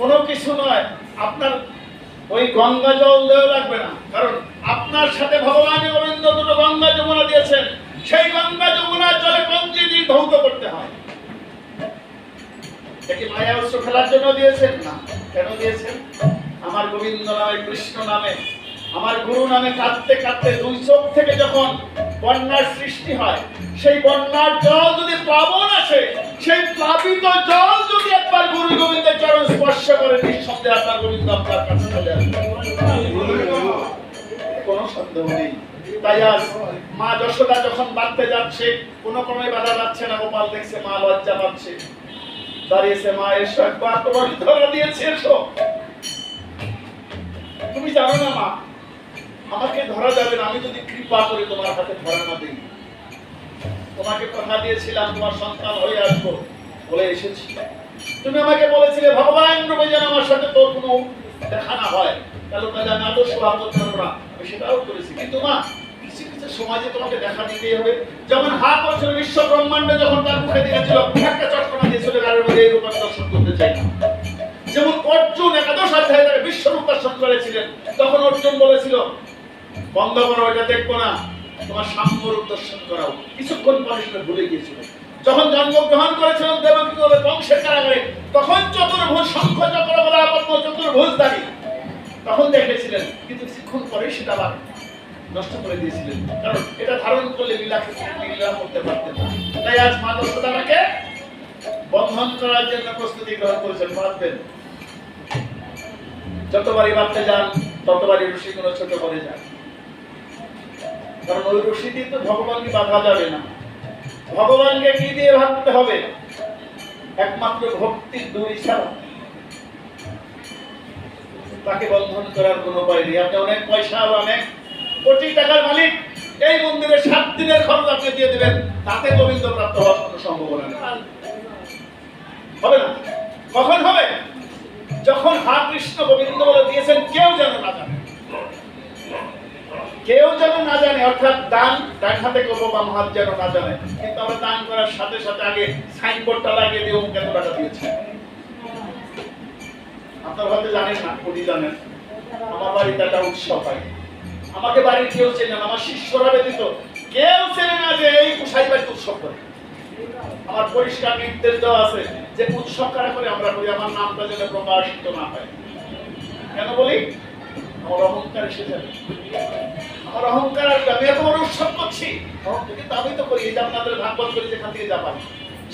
কোনো কিছু নয়। আপনার ওই গঙ্গা জল দেওয়া লাগবে না। কারণ আপনার সাথে ভগবান গোবিন্দ দুটো গঙ্গা যমুনা দিয়েছেন। সেই গঙ্গা যমুনার জলে পঞ্জি দিয়ে ধৌত করতে হয়? মায়া উৎস খেলার জন্য দিয়েছেন? না। কেন দিয়েছেন? আমার গোবিন্দ নামে, কৃষ্ণ নামে, আমার গুরু নামে কাঁদতে কাঁদতে দুই চোখ থেকে যখন বন্যার সৃষ্টি হয়, সেই বন্যার জল যদি প্লাবন আসে, সেই প্লাবিত জল যদি একবার গুরু গোবিন্দের চরণ স্পর্শ করে নিঃসন্দেহে আপনার গোবিন্দ আপনার কাছে চলে সন্দেহ নেই। তাই আজ মা যশোদা যখন যাচ্ছে ক্রমে বাধা যাচ্ছে না, গোপাল দেখছে মা লজ্জা পাচ্ছে। দাঁড়িয়েছে মা, এসো একবার, তোমার ধরা দিয়েছে, এসো। তুমি জানো না মা, আমাকে ধরা যাবে না, আমি যদি কৃপা করে তোমার হাতে ধরা না দিই। তোমাকে কথা দিয়েছিলাম, তোমার সন্তান হয়ে আসব বলে এসেছি। তুমি আমাকে বলেছিলে, ভগবান, রূপে যেন আমার সাথে তোর কোনো দেখা না হয়। কালো কাজা না তো স্বভাব করতে পারব না। আমি সেটাও করেছি। কিন্তু মা, কিছু কিছু সমাজে তোমাকে দেখা দিতেই হবে। যেমন হা বিশ্ব যখন তার মুখে একটা চটকনা মধ্যে এই দর্শন করতে চাই যেমন অর্জুন একাদশ দর্শন করেছিলেন তখন অর্জুন বলেছিল, বন্ধ করো এটা দেখব না। তোমার সাম্যরূপ দর্শন করাও। কিছুক্ষণ পরে সেটা ভুলে গিয়েছিল। যখন জন্মগ্রহণ করেছিলেন দেবকী বংশের কারাগারে, তখন চতুর্ভুজ শঙ্খ চক্র বলা চতুর্ভুজ দাঁড়ি তখন দেখেছিলেন, কিন্তু কিছুক্ষণ পরে সেটা আবার নষ্ট করে দিয়েছিলেন। কারণ এটা ধারণ করলে লীলা লীলা করতে পারতেন না। তাই আজ মা দশটাকে বন্ধন করার জন্য প্রস্তুতি গ্রহণ করেছেন, বাঁধবেন। যতবারই বাঁধতে যান, ততবারই রশি কোনো ছোট করে যান। কারণ ওই দিয়ে তো ভগবানকে বাঁধা যাবে না। ভগবানকে কি দিয়ে ভাবতে হবে? একমাত্র ভক্তির দুই ছাড়া। তাকে বন্ধন করার কোনো উপায় নেই। আপনি অনেক পয়সা অনেক কোটি টাকার মালিক। এই মন্দিরে সাত দিনের খরচ আপনি দিয়ে দেবেন। তাতে গোবিন্দ প্রাপ্ত হওয়ার কোনো সম্ভাবনা নেই। হবে না? কখন হবে? যখন হা কৃষ্ণ গোবিন্দ বলে দিয়েছেন, কেউ যেন না জানে। কেউ যেন অর্থাৎ দান ডান হাতে করব বাম হাত যেন না জানে। কিন্তু আমরা দান করার সাথে সাথে আগে সাইনবোর্ডটা লাগিয়ে দিয়ে এত টাকা দিয়েছে। আপনার হয়তো জানেন না, উনি জানেন। আমার বাড়িতে একটা উৎসব হয়। আমাকে বাড়ির কেউ চেনে না, আমার শিষ্যরা ব্যতীত কেউ চেনে না যে এই কুসাই বাড়িতে উৎসব করে। আমার পরিষ্কার নির্দেশ দেওয়া আছে যে উৎসব কারা করে, আমরা করি। আমার নামটা যেন প্রকাশিত না হয়। কেন বলি? আমার অহংকার এসে যাবে। আমার অহংকার আসবে আমি এত বড় উৎসব করছি। অহংকার, কিন্তু আমি তো করি যে আপনাদের ভাগবত করি যেখান থেকে যা পাই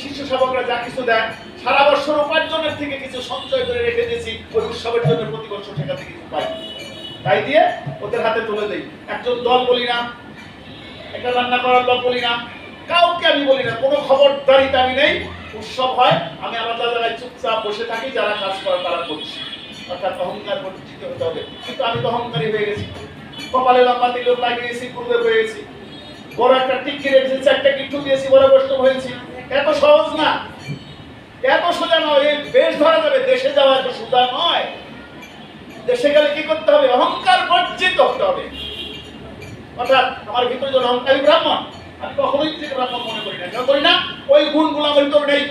শিশু শাবকরা যা কিছু দেয় সারা বছর উপার্জনের থেকে কিছু সঞ্চয় করে রেখে দিয়েছি ওই উৎসবের জন্য প্রতি বছর সেখান থেকে কিছু পাই। তাই দিয়ে ওদের হাতে তুলে দেই। একজন দল বলি না একটা রান্না করার দল বলি না কাউকে আমি বলি না কোনো খবরদারিতে আমি নেই। উৎসব হয় আমি আলাদা জায়গায় চুপচাপ বসে থাকি যারা কাজ করে তারা করছি। অর্থাৎ অহংকার পরিচিত হতে হবে। কিন্তু আমি তো অহংকারী হয়ে গেছি। কপালে লম্বা তিলক লাগিয়েছি পূর্বে গেছি বড় একটা টিকি রেখেছি, চারটা কিট্টু দিয়েছি, বড় বৈষ্ণব হয়েছি। এত সহজ না। এত সোজা নয়, এই বেশ ধরা যাবে, দেশে যাওয়া এত সোজা নয়। দেশে গেলে কি করতে হবে? অহংকার বর্জিত হতে হবে। অর্থাৎ আমার ভিতরে যখন অহংকারী ব্রাহ্মণ, আমি কখনোই নিজেকে ব্রাহ্মণ মনে করি না। কেন করি না? ওই গুণগুলো আমার ভিতরে নেই।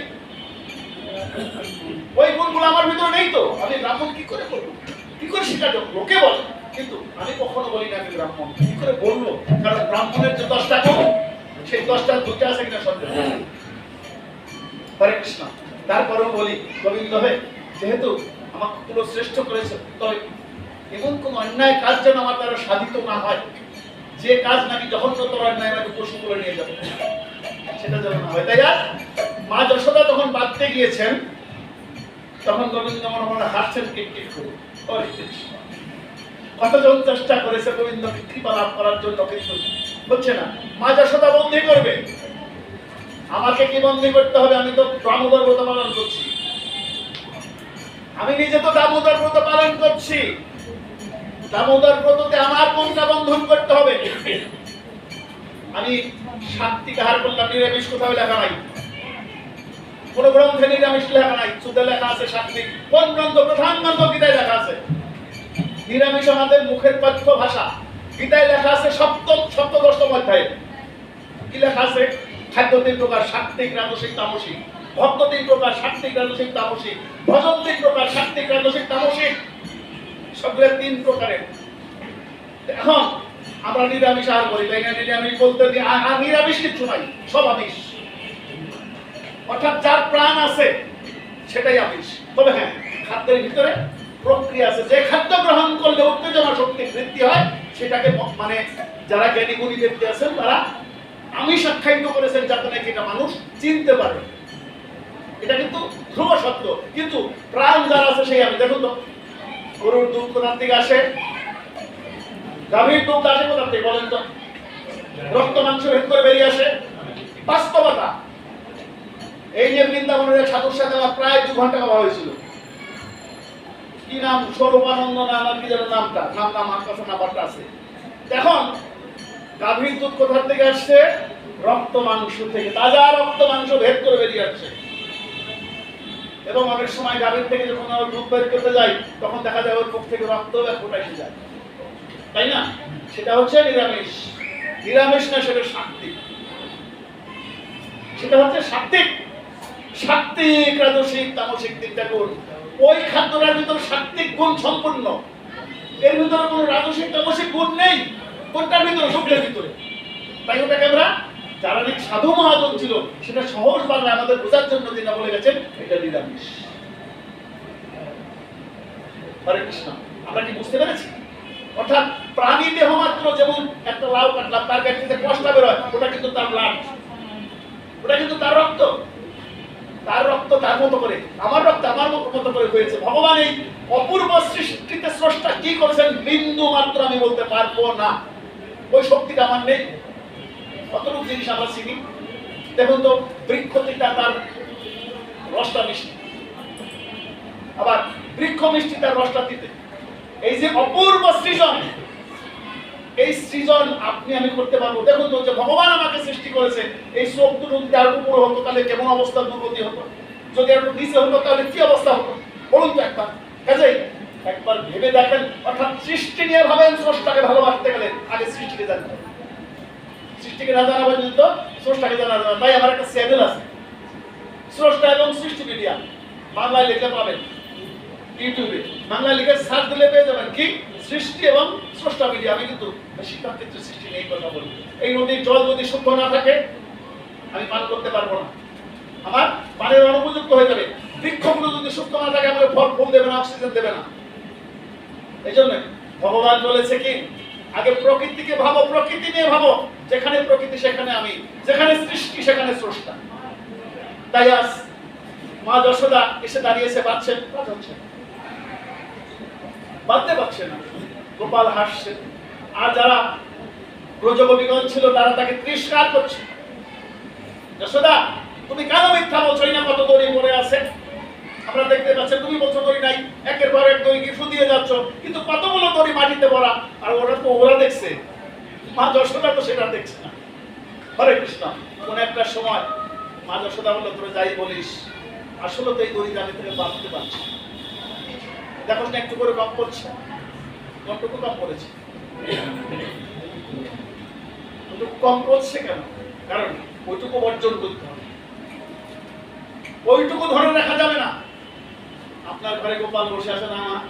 ওই গুণগুলো আমার ভিতরে নেই তো। আমি ব্রাহ্মণ কি করে করব? কি করে করব লোকে বলে। কিন্তু আমি কখনো বলি না আমি ব্রাহ্মণ। কি করে বলব কারণ ব্রাহ্মণের যে দশটা গুণ সেই দশটা দুটো আছে কিনা সন্দেহ হরে কৃষ্ণ। তারপরেও বলি গোবিন্দ হয়ে যেহেতু আমাকে পুরো শ্রেষ্ঠ করেছে তবে এমন কোন অন্যায় কাজ যেন আমার দ্বারা সাধিত না হয়। যে কাজ নাকি জঘন্যতর অন্যায় আমাকে পশু করে নিয়ে যাবে সেটা যেন না হয়। তাই আর মা যশোদা যখন বাঁধতে গিয়েছেন তখন গোবিন্দ মনে মনে হাসছেন টিক টিক করে হরে কৃষ্ণ। কতজন চেষ্টা করেছে গোবিন্দকে কৃপা লাভ করার জন্য কিন্তু হচ্ছে না। মা যশোদা বন্দি করবে। আমাকে কি বন্দি করতে হবে? আমি তো ব্রত পালন করছি। আমি নিজে তো দামোদর ব্রত পালন করছি। দামোদর ব্রততে আমার কোনটা বন্ধন করতে হবে। আমি সাত্বিক আহার করলাম? নিরামিষ কোথাও লেখা নাই। কোন গ্রন্থে নিরামিষ লেখা নাই। সুদে লেখা আছে সাত্বিক কোন গ্রন্থ? প্রধান গ্রন্থ গীতায় লেখা আছে। নিরামিষ আমাদের মুখের কথ্য ভাষা। গীতায় লেখা আছে সপ্তম সপ্তদশম অধ্যায়ে। কি লেখা আছে? খাদ্য তিন প্রকার সাত্বিক রাজসিক, তামসিক। ভক্ত তিন প্রকার সাত্বিক রাজসিক, তামসিক। ভজন তিন প্রকার সাত্বিক রাজসিক, তামসিক। সবগুলো তিন প্রকারের। এখন আমরা নিরামিষ আর করি। তাই না? নিরামিষ বলতে আর নিরামিষ কিচ্ছু নাই। সব আমিষ। অর্থাৎ যার প্রাণ আছে, সেটাই আমিষ। তবে হ্যাঁ খাদ্যের ভিতরে প্রক্রিয়া আছে। যে খাদ্য গ্রহণ করলে উত্তেজনা শক্তি বৃদ্ধি হয়, সেটাকে মানে যারা জ্ঞানী গুণী ব্যক্তি আছেন, তারা আমিষ আখ্যায়িত করেছেন যাতে নাকি এটা মানুষ চিনতে পারে। এটা কিন্তু ধ্রুব সত্য কিন্তু প্রাণ যারা আছে সেই আমি দেখুন তো, গরুর দুধ কোথার থেকে আসে? গাভীর দুধ আসে কোথার থেকে বলেন তো? রক্ত, মাংস ভেদ করে বেরিয়ে আসে? বাস্তবতা। এই যে বৃন্দাবনের সাধুর সাথে আমার প্রায় দু ঘণ্টা কথা হয়েছিল। কি নাম? স্বরূপানন্দ কি যেন নামটা? নাম নাম নাম্বারটা আছে। এখন গাভীর দুধ কোথার থেকে আসছে? রক্ত মাংস থেকে। তাজা রক্ত মাংস ভেদ করে বেরিয়ে আসছে। এবং অনেক সময় গাভীর থেকে যখন আমরা দুধ বের করতে যাই, তখন দেখা যায় ওর থেকে রক্ত এসে যায়। তাই না? সেটা হচ্ছে নিরামিষ। নিরামিষ না, সেটা সাত্বিক সেটা হচ্ছে সাত্বিক সাত্বিক রাজসিক তামসিক ওই খাদ্যটার ভিতরে গুণ সম্পূর্ণ এর ভিতরে কোনো রাজসিক তামসিক গুণ নেই। কোনটার ভিতরে? সবটার ভিতরে। তাই ওটাকে আমরা যারা নাকি সাধু মহাজন ছিল, সেটা সহজ বাংলা আমাদের বোঝার জন্য তিনি বলে গেছেন, এটা নিরামিষ। হরে কৃষ্ণ, আমরা কি বুঝতে পেরেছি? অর্থাৎ প্রাণী দেহ মাত্র যেমন একটা লাউ কাটলাম, তার থেকে কষ্ট বেরোয়, ওটা কিন্তু তার ব্লাড। ওটা কিন্তু তার রক্ত। তার মতো করে, আমার রক্ত আমার মতো করে হয়েছে। ভগবান এই অপূর্ব সৃষ্টিতে স্রষ্টা কি করেছেন? বিন্দু মাত্র আমি বলতে পারব না। ওই শক্তিটা আমার নেই। কতটুকু জিনিস আমরা চিনি? দেখুন তো বৃক্ষটিটা তার রসটা মিষ্টি। আবার বৃক্ষ মিষ্টি তার রসটা দিতে এই যে অপূর্ব সৃজন, এই সৃজন আপনি আমি করতে পারব। দেখুন তো, যে ভগবান আমাকে সৃষ্টি করেছে, এই চোখ যদি আর উপরে হতো, তাহলে কেমন অবস্থা দুর্গতি হতো? যদি একটু নিচে হতো, তাহলে কি অবস্থা হতো? বলুন তো একবার। একবার ভেবে দেখেন, অর্থাৎ সৃষ্টি নিয়ে ভাবেন, স্রষ্টাকে ভালোবাসতে গেলে আগে সৃষ্টিকে জানতে হবে। সৃষ্টিকে না জানা স্রষ্টাকে জানা যাবে তাই আমার একটা চ্যানেল আছে। স্রষ্টা এবং সৃষ্টি মিডিয়া। বাংলায় লিখে পাবেন। ইউটিউবে। বাংলায় লিখে সার্চ দিলে পেয়ে যাবেন কি? সৃষ্টি এবং স্রষ্টা মিডিয়া। আমি কিন্তু বেশিরভাগ ক্ষেত্রে সৃষ্টি নিয়ে কথা বলি। এই নদীর জল যদি শুদ্ধ না থাকে, আমি পান করতে পারব না। আমার পানের অনুপযুক্ত হয়ে যাবে। বৃক্ষগুলো যদি সুস্থ না থাকে আমাকে ফল ফুল দেবে না অক্সিজেন দেবে না। এই জন্য ভগবান বলেছে কি, আগে প্রকৃতিকে ভাবো, প্রকৃতি নিয়ে ভাবো। যেখানে প্রকৃতি, সেখানে আমি। যেখানে সৃষ্টি, সেখানে স্রষ্টা। তাই আজ মা যশোদা এসে দাঁড়িয়েছে বাঁচছেন বাঁধতে পারছে না। গোপাল হাসছে। আর যারা ব্রজগোপীগণ ছিল, তারা তাকে তিরস্কার করছে। যশোদা তুমি কেন মিথ্যা বলছো? না কত দড়ি পড়ে আছে। আমরা দেখতে পাচ্ছি, তুমি বলছো দড়ি নাই। একের পর এক দড়ি কিছু দিয়ে যাচ্ছ। কিন্তু কতগুলো দড়ি মাটিতে পড়া আর ওরা তো ওরা দেখছে। মা যশোদা তো সেটা দেখছে না। হরে কৃষ্ণ, কোন একটা সময় মা যশোদা বলল, তোরা যাই বলিস। আসলে তো এই দড়ি জানি থেকে বাঁধতে পারছি দেখো না একটু করে কম করছে। কতটুকু কম করেছে? কম করছে কেন? কারণ ওইটুকু বর্জন করতে হবে। ওইটুকু ধরে রাখা যাবে না। আপনার ঘরে গোপাল বসে আছে না?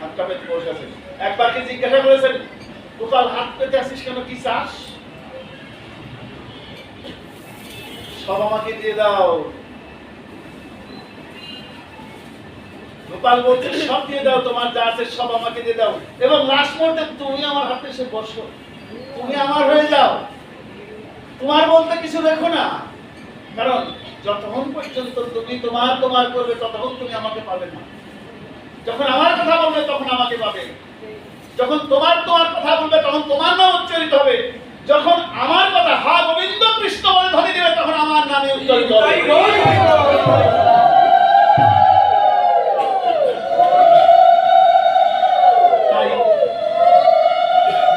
হাতটা পেতে বসে আছে। একবার জিজ্ঞাসা করেছেন, গোপাল, হাত পেতে আসিস কেন? কি চাস? সব আমাকে দিয়ে দাও। গোপাল বলছে, সব দিয়ে দাও, তোমার যা আছে সব আমাকে দিয়ে দাও। এবং লাস্ট মুহূর্তে তুমি আমার হাতে এসে বসো। তুমি আমার হয়ে যাও। তোমার বলতে কিছু রেখো না। কারণ যতক্ষণ পর্যন্ত তুমি তোমার তোমার করবে ততক্ষণ তুমি আমাকে পাবে না। যখন আমার কথা বলবে তখন আমাকে পাবে। যখন তোমার তোমার কথা বলবে তখন তোমার নাম উচ্চারিত হবে। যখন আমার কথা হা গোবিন্দ কৃষ্ণ বলে ধ্বনি দেবে তখন আমার নামে উচ্চারিত হবে।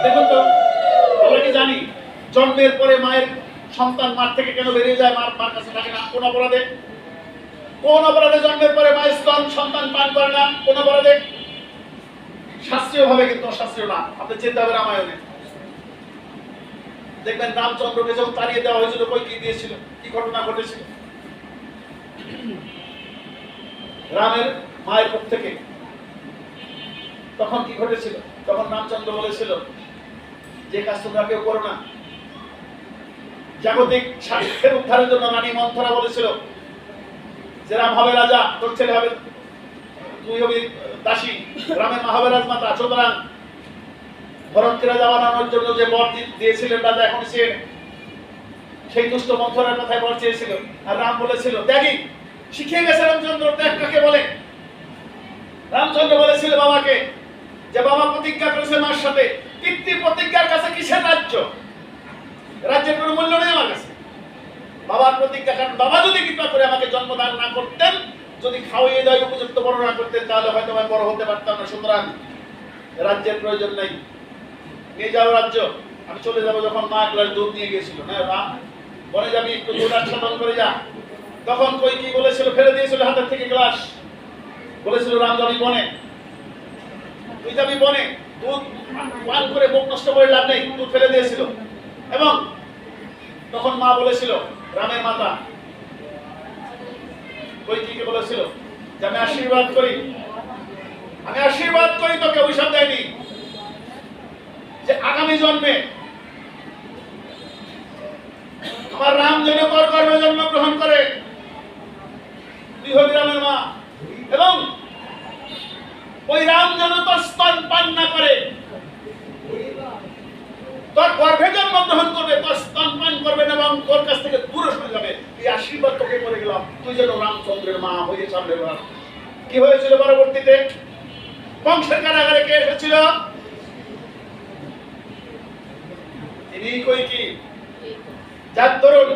দেখুন তো আমরা কি জানি জন্মের পরে মায়ের সন্তান মার থেকে কেন বেরিয়ে যায়? মার মার কাছে থাকে না। কোন অপরাধে? কোন অপরাধে জন্মের পরে মায়ের স্তন সন্তান পান করে না? কোন অপরাধে? শাস্ত্রীয় ভাবে কিন্তু অশাস্ত্রীয় না। আপনি চিন্তা হবে রামায়ণে। দেখবেন রামচন্দ্রকে যখন তাড়িয়ে দেওয়া হয়েছিল, কই কি দিয়েছিল? কি ঘটনা ঘটেছিল রামের মায়ের পক্ষ থেকে তখন কি ঘটেছিল? তখন রামচন্দ্র বলেছিল, যে কাজ তোমরা কেউ করো না জাগতিক স্বার্থের উদ্ধারের জন্য রানী মন্থরা বলেছিল যে রাম হবে রাজা, তোর ছেলে হবে তুই হবি দাসী, রামের মা রাজমাতা, সুতরাং ভরতকে রাজা বানানোর জন্য যে বর দিয়েছিলেন রাজা, এখন সে সেই দুষ্ট মন্থরার কথায় বর চেয়েছিল। আর রাম বলেছিল, ত্যাগী, শিখিয়ে গেছে রামচন্দ্র, ত্যাগ কাকে বলে? রামচন্দ্র বলেছিল বাবাকে যে বাবা প্রতিজ্ঞা করেছে মার সাথে, পিতৃ প্রতিজ্ঞার কাছে কিসের রাজ্য? রাজ্যের কোনো মূল্য নেই আমার কাছে। বাবার প্রতিজ্ঞা কারণ, বাবা যদি কৃপা করে আমাকে জন্মদান না করতেন, যদি খাওয়িয়ে দেয় উপযুক্ত বড় না করতেন, তাহলে হয়তো আমি বড় হতে পারতাম না। সুতরাং রাজ্যের প্রয়োজন নেই। নিয়ে যাও রাজ্য। আমি চলে যাব যখন মা এক গ্লাস দুধ নিয়ে গিয়েছিল। না মা, বনে যাবি, একটু দুধ আচ্ছাদন করে যা। তখন কই কি বলেছিল? ফেলে দিয়েছিল হাতের থেকে গ্লাস। বলেছিল, রাম যাবি বনে। তুই যাবি বনে। দুধ পান করে মুখ নষ্ট করে লাভ নেই। দুধ ফেলে দিয়েছিল। এবং তখন মা বলেছিল, রামের মাতা কৈকিকে বলেছিল? যে, আমি আশীর্বাদ করি। আমি আশীর্বাদ করি, তোকে অভিশাপ দেয়নি। যে, আগামী জন্মে আমার রাম যেন কর কর্মে জন্মগ্রহণ করে। তুই হবি রামের মা। এবং ওই রাম যেন তোর স্তন পান না করে। তোর গর্ভে করবে তোর স্তন পান করবে না এবং তোর কাছ থেকে দূরে সরে যাবে। এই আশীর্বাদ তোকে করে গেলাম। তুই যেন রামচন্দ্রের মা হয়ে সামনে কি হয়েছিল পরবর্তীতে? বংশের কারাগারে কে এসেছিল? তিনি কই কি? যার দরুন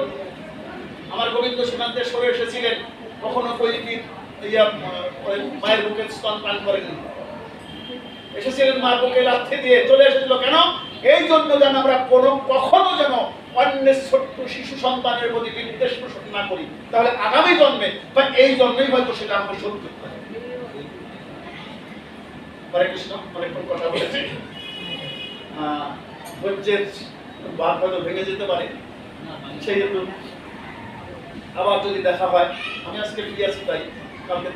আমার গোবিন্দ সীমান্তে সরে এসেছিলেন, কখনো ইয়া মায়ের বুকে স্তন পান করেননি। এসেছিলেন মার বুকে লাথি দিয়ে। চলে এসেছিল কেন? এই জন্য যেন আমরা কোনো কখনো যেন অন্যের ছোট্ট শিশু সন্তানের প্রতি বিদ্বেষ পোষণ না করি। তাহলে আগামী জন্মে বা এই জন্মেই হয়তো সেটা আমরা শোধ করতে হরে কৃষ্ণ কথা বলেছি। হয়তো ভেঙে যেতে পারে। সেই হেতু আবার যদি দেখা হয়, আমি আজকে ফ্রি আছি তাই। কালকে